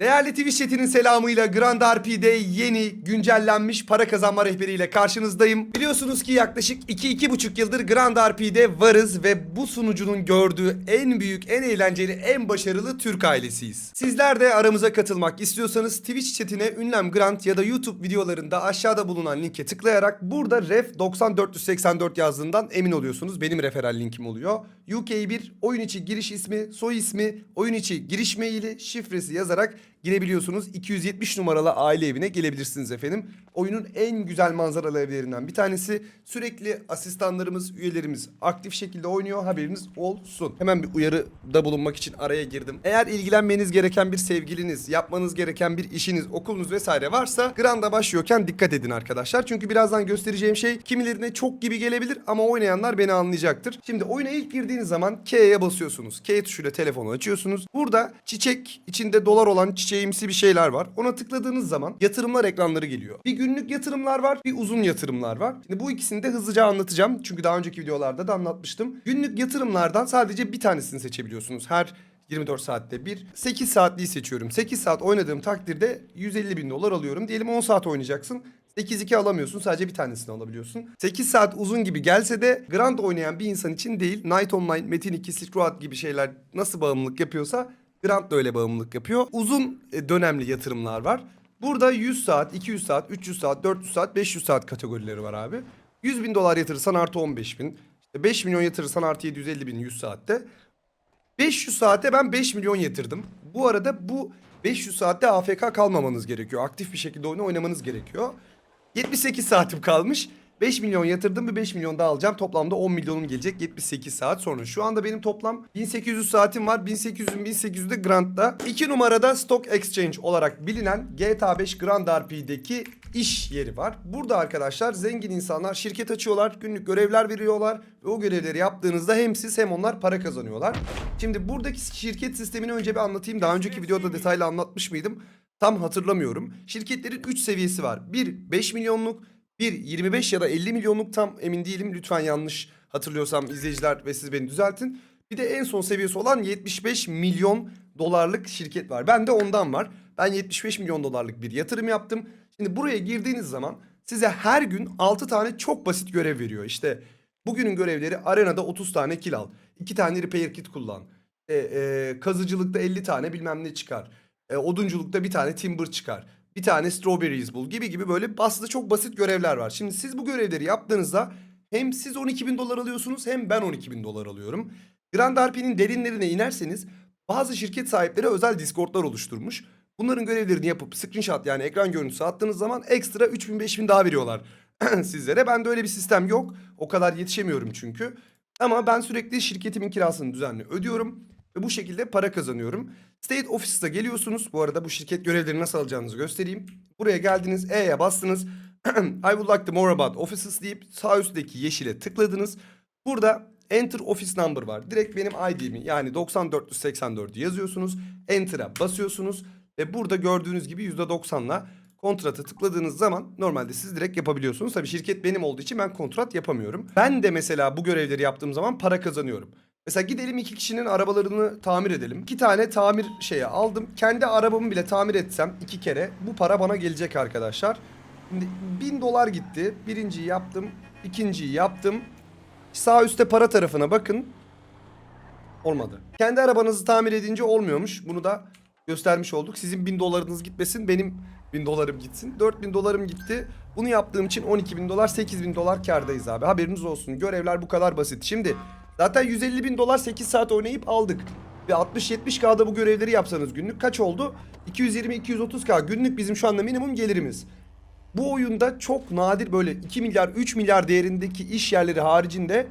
Değerli Twitch chatinin selamıyla Grand RP'de yeni güncellenmiş para kazanma rehberiyle karşınızdayım. Biliyorsunuz ki yaklaşık 2-2,5 yıldır Grand RP'de varız ve bu sunucunun gördüğü en büyük, en eğlenceli, en başarılı Türk ailesiyiz. Sizler de aramıza katılmak istiyorsanız Twitch chatine ünlem Grand ya da YouTube videolarında aşağıda bulunan linke tıklayarak burada ref 90484 yazdığından emin oluyorsunuz. Benim referal linkim oluyor. UK1 oyun içi giriş ismi, soy ismi, oyun içi giriş maili, şifresi yazarak girebiliyorsunuz. 270 numaralı aile evine gelebilirsiniz efendim. Oyunun en güzel manzaralı evlerinden bir tanesi. Sürekli asistanlarımız, üyelerimiz aktif şekilde oynuyor. Haberiniz olsun. Hemen bir uyarıda bulunmak için araya girdim. Eğer ilgilenmeniz gereken bir sevgiliniz, yapmanız gereken bir işiniz, okulunuz vesaire varsa Grand'a başlıyorken dikkat edin arkadaşlar. Çünkü birazdan göstereceğim şey kimilerine çok gibi gelebilir ama oynayanlar beni anlayacaktır. Şimdi oyuna ilk girdiğiniz zaman K'ye basıyorsunuz. K tuşuyla telefonu açıyorsunuz. Burada çiçek içinde dolar olan çiçeğimsi bir şeyler var. Ona tıkladığınız zaman yatırımlar ekranları geliyor. Bir günlük yatırımlar var, bir uzun yatırımlar var. Şimdi bu ikisini de hızlıca anlatacağım. Çünkü daha önceki videolarda da anlatmıştım. Günlük yatırımlardan sadece bir tanesini seçebiliyorsunuz. Her 24 saatte bir. 8 saatliği seçiyorum. 8 saat oynadığım takdirde 150 bin dolar alıyorum. Diyelim 10 saat oynayacaksın. 8-2 alamıyorsun sadece bir tanesini alabiliyorsun. 8 saat uzun gibi gelse de Grand oynayan bir insan için değil. Night Online, Metin 2, Silk Road gibi şeyler nasıl bağımlılık yapıyorsa Grant da öyle bağımlılık yapıyor. Uzun e, dönemli yatırımlar var. Burada 100 saat, 200 saat, 300 saat, 400 saat, 500 saat kategorileri var abi. 100 bin dolar yatırırsan artı 15 bin. İşte 5 milyon yatırırsan artı 750 bin 100 saatte. 500 saate ben 5 milyon yatırdım. Bu arada bu 500 saatte AFK kalmamanız gerekiyor. Aktif bir şekilde oyunu oynamanız gerekiyor. 78 saatim kalmış. 5 milyon yatırdım ve 5 milyon daha alacağım. Toplamda 10 milyonum gelecek 78 saat sonra. Şu anda benim toplam 1800 saatim var. 1800'ün 1800'ü de Grand'da. 2 numarada Stock Exchange olarak bilinen GTA 5 Grand RP'deki iş yeri var. Burada arkadaşlar zengin insanlar şirket açıyorlar. Günlük görevler veriyorlar. Ve o görevleri yaptığınızda hem siz hem onlar para kazanıyorlar. Şimdi buradaki şirket sistemini önce bir anlatayım. Daha önceki videoda detaylı anlatmış mıydım? Tam hatırlamıyorum. Şirketlerin 3 seviyesi var. Bir 5 milyonluk, bir 25 ya da 50 milyonluk tam emin değilim. Lütfen yanlış hatırlıyorsam izleyiciler ve siz beni düzeltin. Bir de en son seviyesi olan 75 milyon dolarlık şirket var. Ben de ondan var. Ben 75 milyon dolarlık bir yatırım yaptım. Şimdi buraya girdiğiniz zaman size her gün 6 tane çok basit görev veriyor. İşte bugünün görevleri arenada 30 tane kill al. 2 tane repair kit kullan. E, e, kazıcılıkta 50 tane bilmem ne çıkar. E, odunculukta bir tane timber çıkar. Bir tane strawberries bul gibi gibi böyle aslında çok basit görevler var. Şimdi siz bu görevleri yaptığınızda hem siz 12 bin dolar alıyorsunuz hem ben 12 bin dolar alıyorum. Grand RP'nin derinlerine inerseniz bazı şirket sahipleri özel Discord'lar oluşturmuş. Bunların görevlerini yapıp screenshot yani ekran görüntüsü attığınız zaman ekstra 3000 5000 daha veriyorlar sizlere. Bende öyle bir sistem yok. O kadar yetişemiyorum çünkü. Ama ben sürekli şirketimin kirasını düzenli ödüyorum. Ve bu şekilde para kazanıyorum. State Office'a geliyorsunuz. Bu arada bu şirket görevleri nasıl alacağınızı göstereyim. Buraya geldiniz. E'ye bastınız. I would like to more about offices deyip sağ üstteki yeşile tıkladınız. Burada Enter Office Number var. Direkt benim ID'mi yani 9484 yazıyorsunuz. Enter'a basıyorsunuz. Ve burada gördüğünüz gibi %90'la kontratı tıkladığınız zaman normalde siz direkt yapabiliyorsunuz. Tabii şirket benim olduğu için ben kontrat yapamıyorum. Ben de mesela bu görevleri yaptığım zaman para kazanıyorum. Mesela gidelim iki kişinin arabalarını tamir edelim. İki tane tamir şeye aldım. Kendi arabamı bile tamir etsem iki kere bu para bana gelecek arkadaşlar. Şimdi bin dolar gitti. Birinciyi yaptım. ikinciyi yaptım. Sağ üstte para tarafına bakın. Olmadı. Kendi arabanızı tamir edince olmuyormuş. Bunu da göstermiş olduk. Sizin bin dolarınız gitmesin. Benim bin dolarım gitsin. Dört bin dolarım gitti. Bunu yaptığım için 12 bin dolar 8 bin dolar kardayız abi. Haberiniz olsun. Görevler bu kadar basit. Şimdi zaten 150 bin dolar 8 saat oynayıp aldık. Ve 60-70K'da bu görevleri yapsanız günlük kaç oldu? 220-230K günlük bizim şu anda minimum gelirimiz. Bu oyunda çok nadir böyle 2 milyar 3 milyar değerindeki iş yerleri haricinde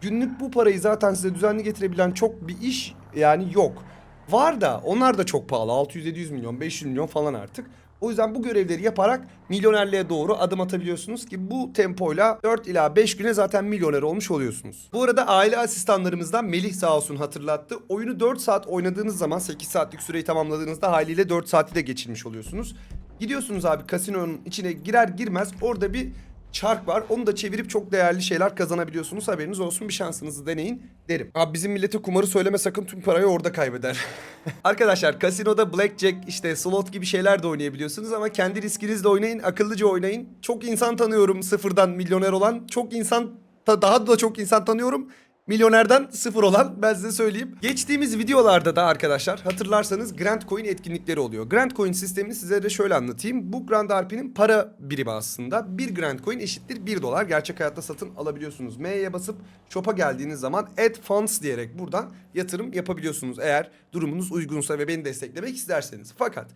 günlük bu parayı zaten size düzenli getirebilen çok bir iş yani yok. Var da onlar da çok pahalı 600-700 milyon 500 milyon falan artık. O yüzden bu görevleri yaparak milyonerliğe doğru adım atabiliyorsunuz ki bu tempoyla 4 ila 5 güne zaten milyoner olmuş oluyorsunuz. Bu arada aile asistanlarımızdan Melih sağ olsun hatırlattı. Oyunu 4 saat oynadığınız zaman 8 saatlik süreyi tamamladığınızda haliyle 4 saati de geçirmiş oluyorsunuz. Gidiyorsunuz abi kasinonun içine girer girmez orada bir çark var. Onu da çevirip çok değerli şeyler kazanabiliyorsunuz. Haberiniz olsun bir şansınızı deneyin derim. Abi bizim millete kumarı söyleme sakın tüm parayı orada kaybeder. Arkadaşlar kasinoda blackjack işte slot gibi şeyler de oynayabiliyorsunuz ama kendi riskinizle oynayın, akıllıca oynayın. Çok insan tanıyorum sıfırdan milyoner olan. Çok insan daha da çok insan tanıyorum. Milyonerden sıfır olan ben size söyleyeyim. Geçtiğimiz videolarda da arkadaşlar hatırlarsanız Grand Coin etkinlikleri oluyor. Grand Coin sistemini size de şöyle anlatayım. Bu Grand RP'nin para birimi aslında. Bir Grand Coin eşittir 1 dolar. Gerçek hayatta satın alabiliyorsunuz. M'ye basıp shop'a geldiğiniz zaman add funds diyerek buradan yatırım yapabiliyorsunuz. Eğer durumunuz uygunsa ve beni desteklemek isterseniz. Fakat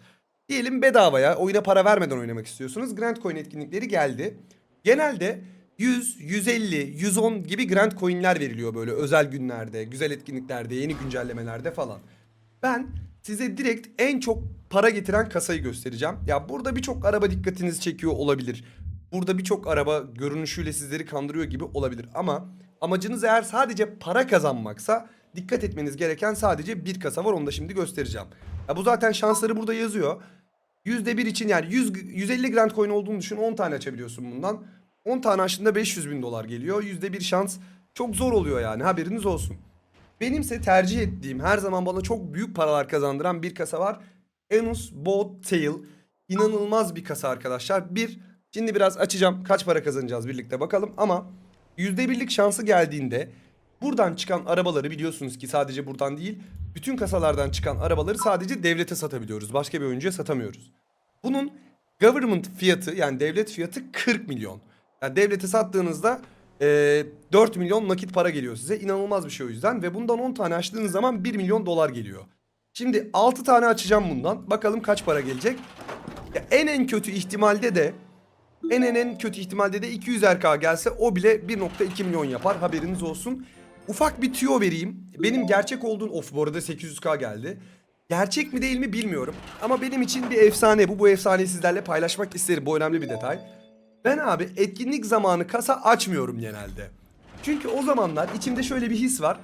diyelim bedavaya oyuna para vermeden oynamak istiyorsunuz. Grand Coin etkinlikleri geldi. Genelde 100, 150, 110 gibi Grand Coin'ler veriliyor böyle özel günlerde, güzel etkinliklerde, yeni güncellemelerde falan. Ben size direkt en çok para getiren kasayı göstereceğim. Ya burada birçok araba dikkatinizi çekiyor olabilir. Burada birçok araba görünüşüyle sizleri kandırıyor gibi olabilir. Ama amacınız eğer sadece para kazanmaksa dikkat etmeniz gereken sadece bir kasa var. Onu da şimdi göstereceğim. Ya bu zaten şansları burada yazıyor. %1 için yani 100, 150 Grand Coin olduğunu düşün 10 tane açabiliyorsun bundan. 10 tane açtığında 500 bin dolar geliyor. %1 şans çok zor oluyor yani haberiniz olsun. Benimse tercih ettiğim her zaman bana çok büyük paralar kazandıran bir kasa var. Enus Boat Tail. İnanılmaz bir kasa arkadaşlar. Bir, şimdi biraz açacağım kaç para kazanacağız birlikte bakalım ama %1'lik şansı geldiğinde buradan çıkan arabaları biliyorsunuz ki sadece buradan değil bütün kasalardan çıkan arabaları sadece devlete satabiliyoruz. Başka bir oyuncuya satamıyoruz. Bunun government fiyatı yani devlet fiyatı 40 milyon. Yani devlete sattığınızda eee 4 milyon nakit para geliyor size. İnanılmaz bir şey o yüzden. Ve bundan 10 tane açtığınız zaman 1 milyon dolar geliyor. Şimdi 6 tane açacağım bundan. Bakalım kaç para gelecek. Ya en en kötü ihtimalde de en en en kötü ihtimalde de 200 RK gelse o bile 1.2 milyon yapar. Haberiniz olsun. Ufak bir tüyo vereyim. Benim gerçek olduğun of bu arada 800k geldi. Gerçek mi değil mi bilmiyorum. Ama benim için bir efsane bu. Bu efsaneyi sizlerle paylaşmak isterim. Bu önemli bir detay. Ben abi etkinlik zamanı kasa açmıyorum genelde. Çünkü o zamanlar içimde şöyle bir his var.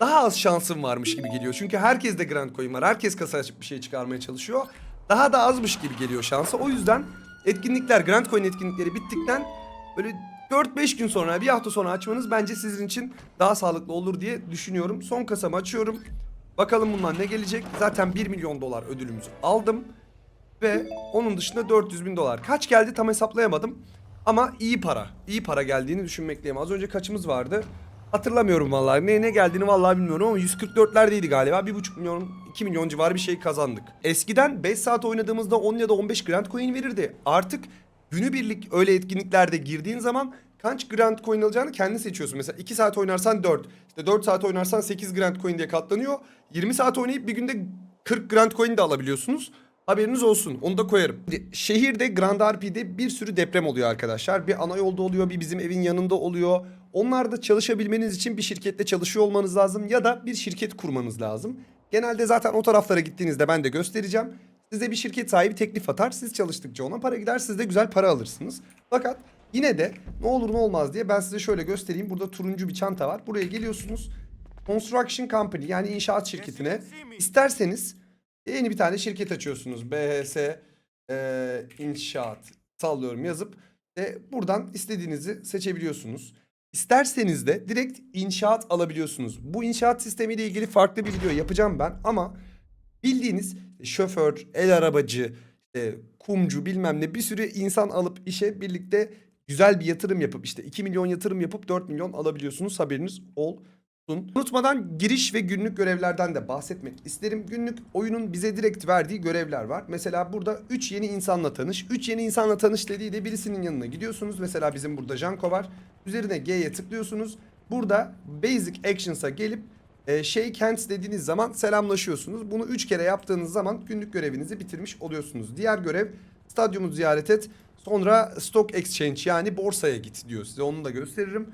Daha az şansım varmış gibi geliyor. Çünkü herkes de Grand Coin var. Herkes kasa açıp bir şey çıkarmaya çalışıyor. Daha da azmış gibi geliyor şansı. O yüzden etkinlikler, Grand Coin etkinlikleri bittikten böyle 4-5 gün sonra, bir hafta sonra açmanız bence sizin için daha sağlıklı olur diye düşünüyorum. Son kasamı açıyorum. Bakalım bundan ne gelecek. Zaten 1 milyon dolar ödülümüzü aldım. Ve onun dışında 400 bin dolar. Kaç geldi tam hesaplayamadım. Ama iyi para. İyi para geldiğini düşünmekteyim. Az önce kaçımız vardı? Hatırlamıyorum vallahi. Ne ne geldiğini vallahi bilmiyorum ama 144'lerdeydi galiba. 1,5 milyon, 2 milyon civarı bir şey kazandık. Eskiden 5 saat oynadığımızda 10 ya da 15 Grand Coin verirdi. Artık günübirlik öyle etkinliklerde girdiğin zaman kaç Grand Coin alacağını kendin seçiyorsun. Mesela 2 saat oynarsan 4. İşte 4 saat oynarsan 8 Grand Coin diye katlanıyor. 20 saat oynayıp bir günde 40 Grand Coin de alabiliyorsunuz. Haberiniz olsun. Onu da koyarım. Şimdi Şehirde Grand RP'de bir sürü deprem oluyor arkadaşlar. Bir ana yolda oluyor, bir bizim evin yanında oluyor. Onlarda çalışabilmeniz için bir şirkette çalışıyor olmanız lazım ya da bir şirket kurmanız lazım. Genelde zaten o taraflara gittiğinizde ben de göstereceğim. Size bir şirket sahibi teklif atar. Siz çalıştıkça ona para gider. Siz de güzel para alırsınız. Fakat yine de ne olur ne olmaz diye ben size şöyle göstereyim. Burada turuncu bir çanta var. Buraya geliyorsunuz. Construction Company yani inşaat şirketine isterseniz yeni bir tane şirket açıyorsunuz. BHS e, inşaat sallıyorum yazıp e, buradan istediğinizi seçebiliyorsunuz. İsterseniz de direkt inşaat alabiliyorsunuz. Bu inşaat sistemiyle ilgili farklı bir video yapacağım ben ama bildiğiniz şoför, el arabacı, e, kumcu bilmem ne bir sürü insan alıp işe birlikte güzel bir yatırım yapıp işte 2 milyon yatırım yapıp 4 milyon alabiliyorsunuz haberiniz olsun. Unutmadan giriş ve günlük görevlerden de bahsetmek isterim. Günlük oyunun bize direkt verdiği görevler var. Mesela burada 3 yeni insanla tanış. 3 yeni insanla tanış dediği de birisinin yanına gidiyorsunuz. Mesela bizim burada Janko var. Üzerine G'ye tıklıyorsunuz. Burada Basic Actions'a gelip e, Shake Hands dediğiniz zaman selamlaşıyorsunuz. Bunu 3 kere yaptığınız zaman günlük görevinizi bitirmiş oluyorsunuz. Diğer görev stadyumu ziyaret et. Sonra Stock Exchange yani borsaya git diyor size. Onu da gösteririm.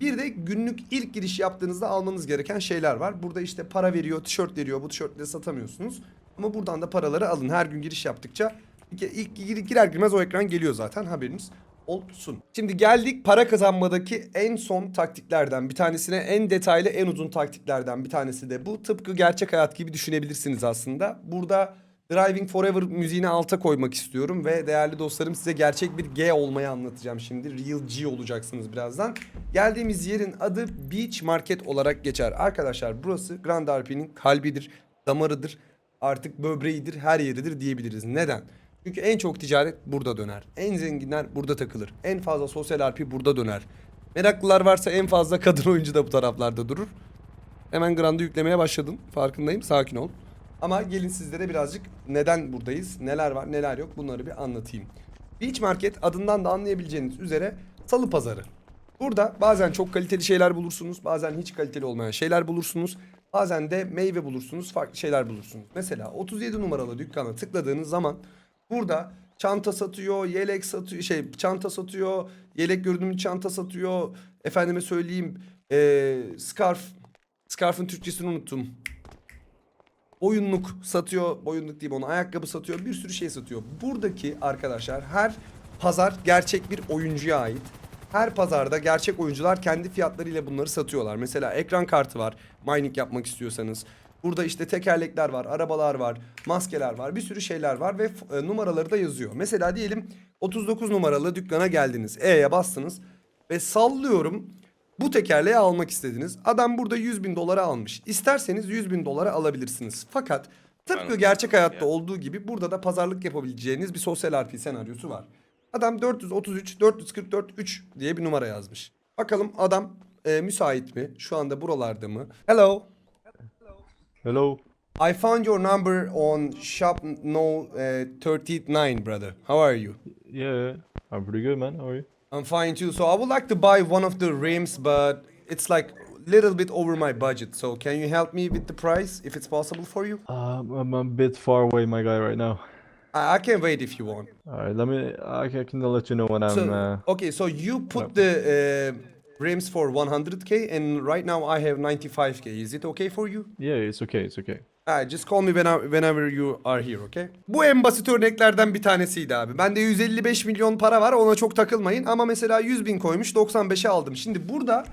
Bir de günlük ilk giriş yaptığınızda almanız gereken şeyler var. Burada işte para veriyor, tişört veriyor. Bu tişörtleri satamıyorsunuz. Ama buradan da paraları alın. Her gün giriş yaptıkça ilk, ilk gir- girer girmez o ekran geliyor zaten haberiniz olsun. Şimdi geldik para kazanmadaki en son taktiklerden bir tanesine en detaylı en uzun taktiklerden bir tanesi de bu. Tıpkı gerçek hayat gibi düşünebilirsiniz aslında. Burada Driving Forever müziğini alta koymak istiyorum ve değerli dostlarım size gerçek bir G olmayı anlatacağım şimdi. Real G olacaksınız birazdan. Geldiğimiz yerin adı Beach Market olarak geçer. Arkadaşlar burası Grand RP'nin kalbidir, damarıdır, artık böbreğidir, her yeridir diyebiliriz. Neden? Çünkü en çok ticaret burada döner. En zenginler burada takılır. En fazla sosyal RP burada döner. Meraklılar varsa en fazla kadın oyuncu da bu taraflarda durur. Hemen Grand'ı yüklemeye başladın. Farkındayım. Sakin ol. Ama gelin sizlere birazcık neden buradayız, neler var, neler yok bunları bir anlatayım. Beach Market adından da anlayabileceğiniz üzere salı pazarı. Burada bazen çok kaliteli şeyler bulursunuz, bazen hiç kaliteli olmayan şeyler bulursunuz. Bazen de meyve bulursunuz, farklı şeyler bulursunuz. Mesela 37 numaralı dükkana tıkladığınız zaman burada çanta satıyor, yelek satıyor, şey çanta satıyor, yelek görünümlü çanta satıyor. Efendime söyleyeyim, eee scarf, scarf'ın Türkçesini unuttum. Boyunluk satıyor. Boyunluk değil onu. Ayakkabı satıyor. Bir sürü şey satıyor. Buradaki arkadaşlar her pazar gerçek bir oyuncuya ait. Her pazarda gerçek oyuncular kendi fiyatlarıyla bunları satıyorlar. Mesela ekran kartı var. Mining yapmak istiyorsanız. Burada işte tekerlekler var, arabalar var, maskeler var, bir sürü şeyler var ve e, numaraları da yazıyor. Mesela diyelim 39 numaralı dükkana geldiniz. E'ye bastınız ve sallıyorum bu tekerleği almak istediniz. Adam burada 100 bin dolara almış. İsterseniz 100 bin dolara alabilirsiniz. Fakat tıpkı Anladım. gerçek hayatta Ya. olduğu gibi burada da pazarlık yapabileceğiniz bir sosyal RP senaryosu var. Adam 433, 444, 3 diye bir numara yazmış. Bakalım adam e, müsait mi? Şu anda buralarda mı? Hello. Hello. I found your number on shop no uh, 39 brother. How are you? Yeah, I'm pretty good, man. How are you? I'm fine too. So I would like to buy one of the rims, but it's like a little bit over my budget. So can you help me with the price if it's possible for you? Um, I'm a bit far away, my guy, right now. I, I can wait if you want. All right, let me. I can I can let you know when I'm. So uh, okay, so you put the uh, rims for 100k, and right now I have 95k. Is it okay for you? yeah, it's okay. It's okay. Alright, just call me when- whenever you are here, okay? Bu en basit örneklerden bir tanesiydi abi. Bende 155 milyon para var ona çok takılmayın. Ama mesela 100 bin koymuş 95'e aldım. Şimdi burada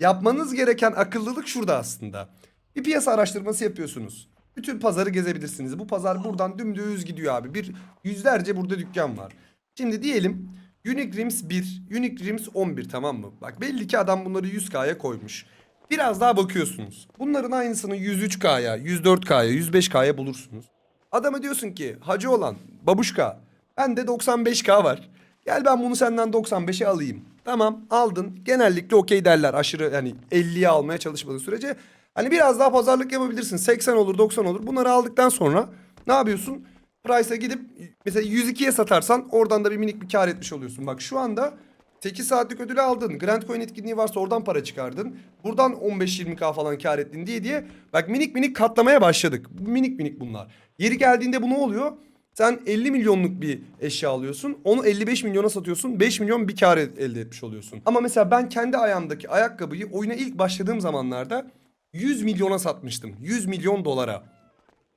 yapmanız gereken akıllılık şurada aslında. Bir piyasa araştırması yapıyorsunuz. Bütün pazarı gezebilirsiniz. Bu pazar buradan dümdüz gidiyor abi. Bir yüzlerce burada dükkan var. Şimdi diyelim Unique Rims 1, Unique Rims 11 tamam mı? Bak belli ki adam bunları 100K'ya koymuş. Biraz daha bakıyorsunuz. Bunların aynısını 103K'ya, 104K'ya, 105K'ya bulursunuz. Adama diyorsun ki hacı olan babuşka bende 95K var. Gel ben bunu senden 95'e alayım. Tamam aldın. Genellikle okey derler aşırı yani 50'ye almaya çalışmadığın sürece. Hani biraz daha pazarlık yapabilirsin. 80 olur 90 olur. Bunları aldıktan sonra ne yapıyorsun? Price'a gidip mesela 102'ye satarsan oradan da bir minik bir kar etmiş oluyorsun. Bak şu anda 8 saatlik ödülü aldın. Grand Coin etkinliği varsa oradan para çıkardın. Buradan 15-20k falan kar ettin diye diye. Bak minik minik katlamaya başladık. Minik minik bunlar. Yeri geldiğinde bu ne oluyor? Sen 50 milyonluk bir eşya alıyorsun. Onu 55 milyona satıyorsun. 5 milyon bir kar el- elde etmiş oluyorsun. Ama mesela ben kendi ayağımdaki ayakkabıyı oyuna ilk başladığım zamanlarda 100 milyona satmıştım. 100 milyon dolara.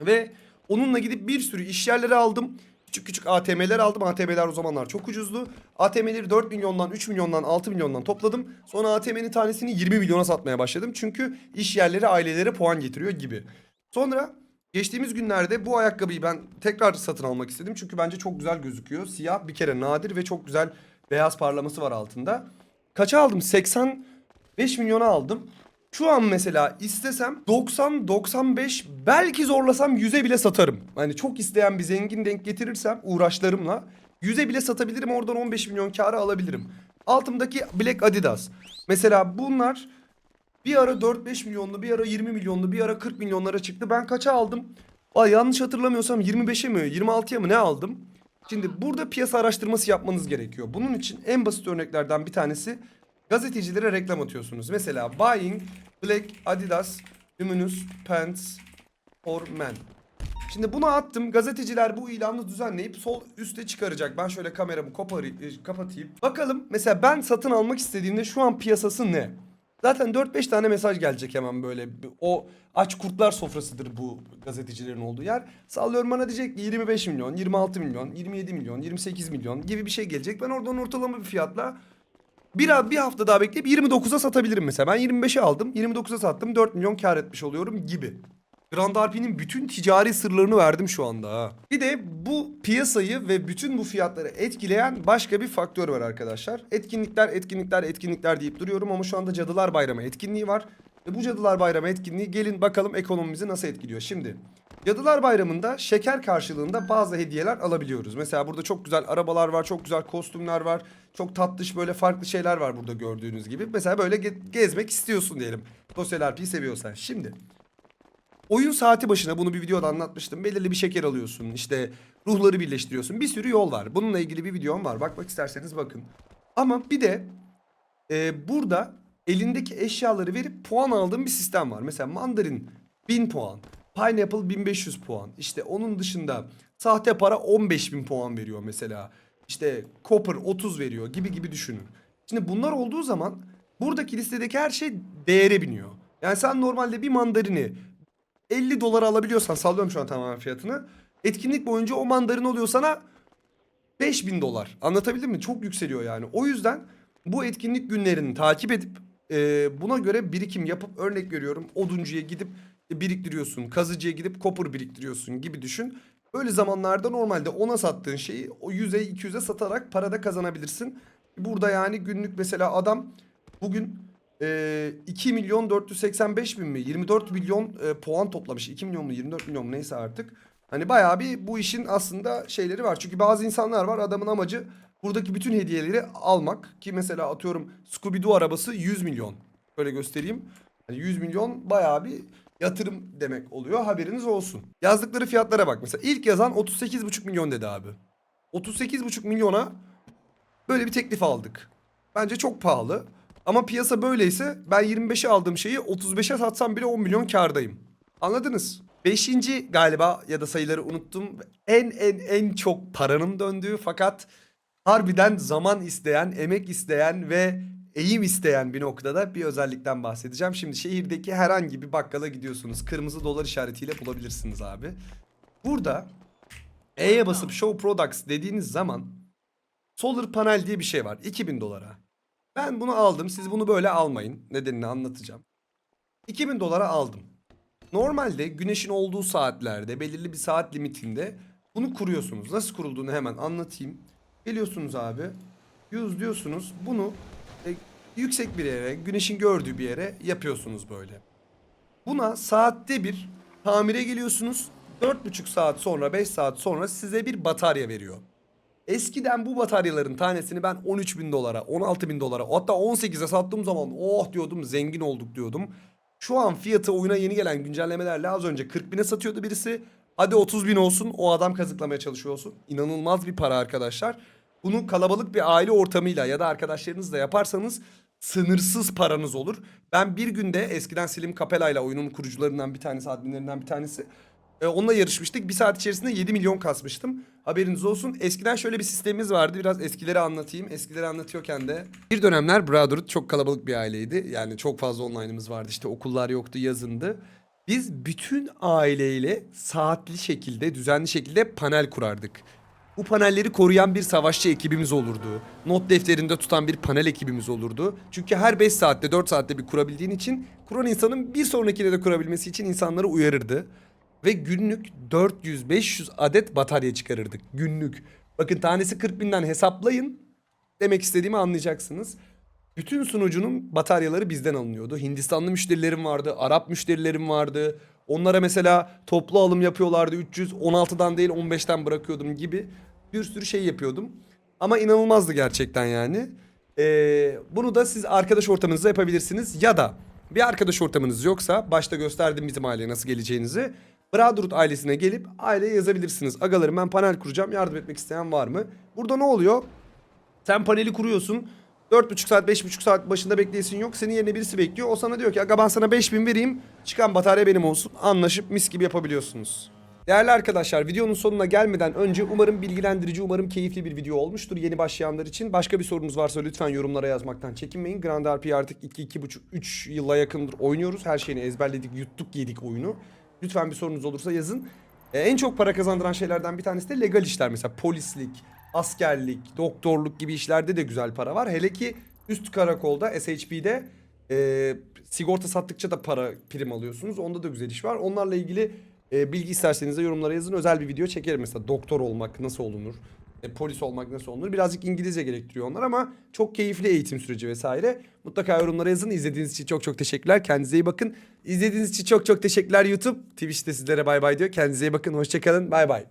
Ve onunla gidip bir sürü iş yerleri aldım. Küçük küçük ATM'ler aldım. ATM'ler o zamanlar çok ucuzdu. ATM'leri 4 milyondan, 3 milyondan, 6 milyondan topladım. Sonra ATM'nin tanesini 20 milyona satmaya başladım. Çünkü iş yerleri ailelere puan getiriyor gibi. Sonra geçtiğimiz günlerde bu ayakkabıyı ben tekrar satın almak istedim. Çünkü bence çok güzel gözüküyor. Siyah bir kere nadir ve çok güzel beyaz parlaması var altında. Kaça aldım? 85 milyona aldım. Şu an mesela istesem 90 95 belki zorlasam 100'e bile satarım. Hani çok isteyen bir zengin denk getirirsem uğraşlarımla 100'e bile satabilirim oradan 15 milyon kârı alabilirim. Altımdaki Black Adidas. Mesela bunlar bir ara 4-5 milyonlu, bir ara 20 milyonlu, bir ara 40 milyonlara çıktı. Ben kaça aldım? Ay yanlış hatırlamıyorsam 25'e mi, 26'ya mı ne aldım? Şimdi burada piyasa araştırması yapmanız gerekiyor. Bunun için en basit örneklerden bir tanesi gazetecilere reklam atıyorsunuz. Mesela buying black Adidas luminous pants for men. Şimdi bunu attım. Gazeteciler bu ilanı düzenleyip sol üste çıkaracak. Ben şöyle kameramı koparayım, e, kapatayım. Bakalım mesela ben satın almak istediğimde şu an piyasası ne? Zaten 4-5 tane mesaj gelecek hemen böyle. O aç kurtlar sofrasıdır bu gazetecilerin olduğu yer. Sallıyorum bana diyecek ki 25 milyon, 26 milyon, 27 milyon, 28 milyon gibi bir şey gelecek. Ben oradan ortalama bir fiyatla bir, bir hafta daha bekleyip 29'a satabilirim mesela. Ben 25'e aldım, 29'a sattım, 4 milyon kar etmiş oluyorum gibi. Grand RP'nin bütün ticari sırlarını verdim şu anda ha. Bir de bu piyasayı ve bütün bu fiyatları etkileyen başka bir faktör var arkadaşlar. Etkinlikler, etkinlikler, etkinlikler deyip duruyorum ama şu anda Cadılar Bayramı etkinliği var. Ve bu Cadılar Bayramı etkinliği gelin bakalım ekonomimizi nasıl etkiliyor. Şimdi Cadılar Bayramı'nda şeker karşılığında bazı hediyeler alabiliyoruz. Mesela burada çok güzel arabalar var, çok güzel kostümler var. Çok tatlış böyle farklı şeyler var burada gördüğünüz gibi. Mesela böyle ge- gezmek istiyorsun diyelim. Sosyal RP'yi seviyorsan. Şimdi oyun saati başına bunu bir videoda anlatmıştım. Belirli bir şeker alıyorsun. işte ruhları birleştiriyorsun. Bir sürü yol var. Bununla ilgili bir videom var. Bakmak isterseniz bakın. Ama bir de e, burada elindeki eşyaları verip puan aldığım bir sistem var. Mesela mandarin 1000 puan. Pineapple 1500 puan. İşte onun dışında sahte para 15000 puan veriyor mesela. İşte copper 30 veriyor gibi gibi düşünün. Şimdi bunlar olduğu zaman buradaki listedeki her şey değere biniyor. Yani sen normalde bir mandarini 50 dolara alabiliyorsan sallıyorum şu an tamamen fiyatını. Etkinlik boyunca o mandarin oluyor sana 5000 dolar. Anlatabildim mi? Çok yükseliyor yani. O yüzden bu etkinlik günlerini takip edip e, buna göre birikim yapıp örnek veriyorum oduncuya gidip biriktiriyorsun. Kazıcıya gidip copper biriktiriyorsun gibi düşün. Böyle zamanlarda normalde ona sattığın şeyi o 100'e 200'e satarak para da kazanabilirsin. Burada yani günlük mesela adam bugün e, 2 milyon 485 bin mi 24 milyon e, puan toplamış. 2 milyon mu 24 milyon mu neyse artık. Hani bayağı bir bu işin aslında şeyleri var. Çünkü bazı insanlar var adamın amacı buradaki bütün hediyeleri almak. Ki mesela atıyorum Scooby-Doo arabası 100 milyon. Böyle göstereyim. Hani 100 milyon bayağı bir yatırım demek oluyor. Haberiniz olsun. Yazdıkları fiyatlara bak. Mesela ilk yazan 38,5 milyon dedi abi. 38,5 milyona böyle bir teklif aldık. Bence çok pahalı. Ama piyasa böyleyse ben 25'e aldığım şeyi 35'e satsam bile 10 milyon kardayım. Anladınız? Beşinci galiba ya da sayıları unuttum. En en en çok paranın döndüğü fakat harbiden zaman isteyen, emek isteyen ve eğim isteyen bir noktada bir özellikten bahsedeceğim. Şimdi şehirdeki herhangi bir bakkala gidiyorsunuz. Kırmızı dolar işaretiyle bulabilirsiniz abi. Burada E'ye basıp Show Products dediğiniz zaman solar panel diye bir şey var. 2000 dolara. Ben bunu aldım. Siz bunu böyle almayın. Nedenini anlatacağım. 2000 dolara aldım. Normalde güneşin olduğu saatlerde belirli bir saat limitinde bunu kuruyorsunuz. Nasıl kurulduğunu hemen anlatayım. Geliyorsunuz abi. Yüz diyorsunuz. Bunu e, yüksek bir yere, güneşin gördüğü bir yere yapıyorsunuz böyle. Buna saatte bir tamire geliyorsunuz. 4,5 saat sonra 5 saat sonra size bir batarya veriyor. Eskiden bu bataryaların tanesini ben 13 bin dolara, 16 bin dolara hatta 18'e sattığım zaman oh diyordum zengin olduk diyordum. Şu an fiyatı oyuna yeni gelen güncellemelerle az önce 40 bine satıyordu birisi. Hadi 30 bin olsun o adam kazıklamaya çalışıyor olsun. İnanılmaz bir para arkadaşlar. Bunu kalabalık bir aile ortamıyla ya da arkadaşlarınızla yaparsanız sınırsız paranız olur. Ben bir günde eskiden Selim Kapela ile oyunun kurucularından bir tanesi, adminlerinden bir tanesi. E, onunla yarışmıştık. Bir saat içerisinde 7 milyon kasmıştım. Haberiniz olsun. Eskiden şöyle bir sistemimiz vardı. Biraz eskileri anlatayım. Eskileri anlatıyorken de. Bir dönemler Brotherhood çok kalabalık bir aileydi. Yani çok fazla online'ımız vardı. İşte okullar yoktu, yazındı. Biz bütün aileyle saatli şekilde, düzenli şekilde panel kurardık. Bu panelleri koruyan bir savaşçı ekibimiz olurdu. Not defterinde tutan bir panel ekibimiz olurdu. Çünkü her 5 saatte 4 saatte bir kurabildiğin için kuran insanın bir sonrakine de kurabilmesi için insanları uyarırdı. Ve günlük 400-500 adet batarya çıkarırdık. Günlük. Bakın tanesi 40 binden hesaplayın. Demek istediğimi anlayacaksınız. Bütün sunucunun bataryaları bizden alınıyordu. Hindistanlı müşterilerim vardı, Arap müşterilerim vardı. Onlara mesela toplu alım yapıyorlardı. 316'dan değil 15'ten bırakıyordum gibi bir sürü şey yapıyordum. Ama inanılmazdı gerçekten yani. Ee, bunu da siz arkadaş ortamınızda yapabilirsiniz. Ya da bir arkadaş ortamınız yoksa başta gösterdim bizim aileye nasıl geleceğinizi. Brotherhood ailesine gelip aileye yazabilirsiniz. Agalarım ben panel kuracağım yardım etmek isteyen var mı? Burada ne oluyor? Sen paneli kuruyorsun. 4,5 saat 5,5 saat başında bekleyesin yok. Senin yerine birisi bekliyor. O sana diyor ki aga ben sana 5000 vereyim. Çıkan batarya benim olsun. Anlaşıp mis gibi yapabiliyorsunuz. Değerli arkadaşlar videonun sonuna gelmeden önce umarım bilgilendirici, umarım keyifli bir video olmuştur yeni başlayanlar için. Başka bir sorunuz varsa lütfen yorumlara yazmaktan çekinmeyin. Grand RP artık 2-2,5-3 yıla yakındır oynuyoruz. Her şeyini ezberledik, yuttuk, yedik oyunu. Lütfen bir sorunuz olursa yazın. Ee, en çok para kazandıran şeylerden bir tanesi de legal işler. Mesela polislik, askerlik, doktorluk gibi işlerde de güzel para var. Hele ki üst karakolda, SHP'de Ee, sigorta sattıkça da para prim alıyorsunuz. Onda da güzel iş var. Onlarla ilgili e, bilgi isterseniz de yorumlara yazın. Özel bir video çekerim mesela. Doktor olmak nasıl olunur? e, polis olmak nasıl olunur? Birazcık İngilizce gerektiriyor onlar ama çok keyifli eğitim süreci vesaire. Mutlaka yorumlara yazın. İzlediğiniz için çok çok teşekkürler. Kendinize iyi bakın. İzlediğiniz için çok çok teşekkürler YouTube. Twitch'te sizlere bay bay diyor. Kendinize iyi bakın. Hoşçakalın. Bay bay.